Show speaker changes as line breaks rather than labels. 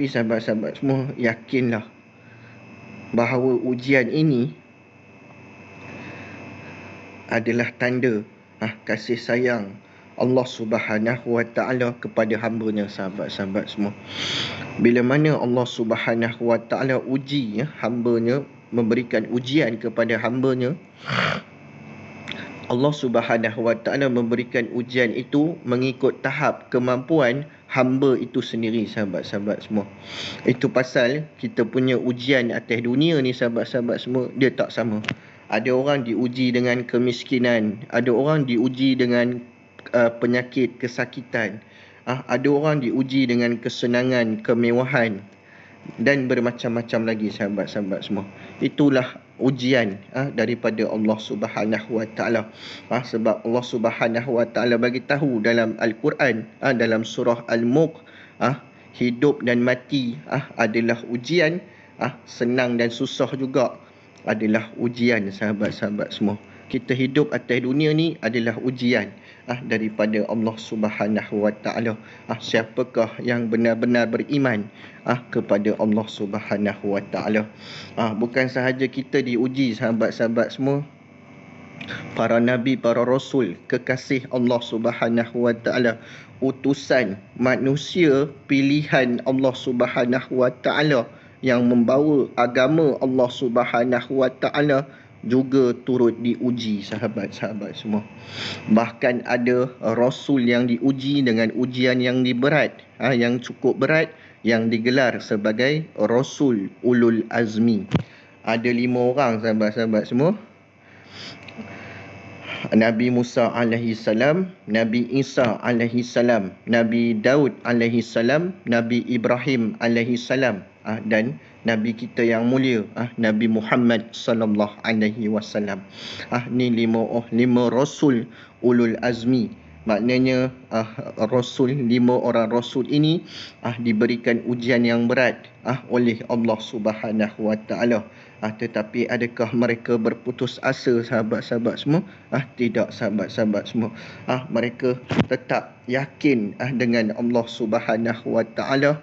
Tetapi sahabat-sahabat semua yakinlah bahawa ujian ini adalah tanda ah, kasih sayang Allah Subhanahu Wa Taala kepada hamba-Nya sahabat-sahabat semua. Bila mana Allah Subhanahu Wa Taala uji ya, hamba-Nya memberikan ujian kepada hamba-Nya Allah Subhanahu Wa Taala memberikan ujian itu mengikut tahap kemampuan hamba itu sendiri sahabat-sahabat semua. Itu pasal kita punya ujian atas dunia ni sahabat-sahabat semua dia tak sama. Ada orang diuji dengan kemiskinan, ada orang diuji dengan uh, penyakit, kesakitan. Uh, ada orang diuji dengan kesenangan, kemewahan dan bermacam-macam lagi sahabat-sahabat semua. Itulah ujian ah, daripada Allah Subhanahu Wa Taala. Ah, sebab Allah Subhanahu Wa Taala bagi tahu dalam Al-Quran ah, dalam surah Al-Mulk ah, hidup dan mati ah, adalah ujian, ah, senang dan susah juga adalah ujian sahabat-sahabat semua. Kita hidup atas dunia ni adalah ujian ah, daripada Allah Subhanahu Wa Taala. Ah, siapakah yang benar-benar beriman ah, kepada Allah Subhanahu Wa Taala? Ah, bukan sahaja kita diuji sahabat-sahabat semua, para nabi, para rasul, kekasih Allah Subhanahu Wa Taala, utusan manusia pilihan Allah Subhanahu Wa Taala yang membawa agama Allah Subhanahu Wa Taala juga turut diuji sahabat-sahabat semua. Bahkan ada rasul yang diuji dengan ujian yang diberat, ha, yang cukup berat yang digelar sebagai rasul ulul azmi. Ada lima orang sahabat-sahabat semua. Nabi Musa alaihi salam, Nabi Isa alaihi salam, Nabi Daud alaihi salam, Nabi Ibrahim alaihi salam ah, dan Nabi kita yang mulia ah Nabi Muhammad sallallahu alaihi wasallam. Ah ni lima oh lima rasul ulul azmi. Maknanya ah rasul lima orang rasul ini ah diberikan ujian yang berat ah oleh Allah Subhanahu wa taala. Ah tetapi adakah mereka berputus asa sahabat-sahabat semua? Ah tidak sahabat-sahabat semua. Ah mereka tetap yakin ah dengan Allah Subhanahu wa taala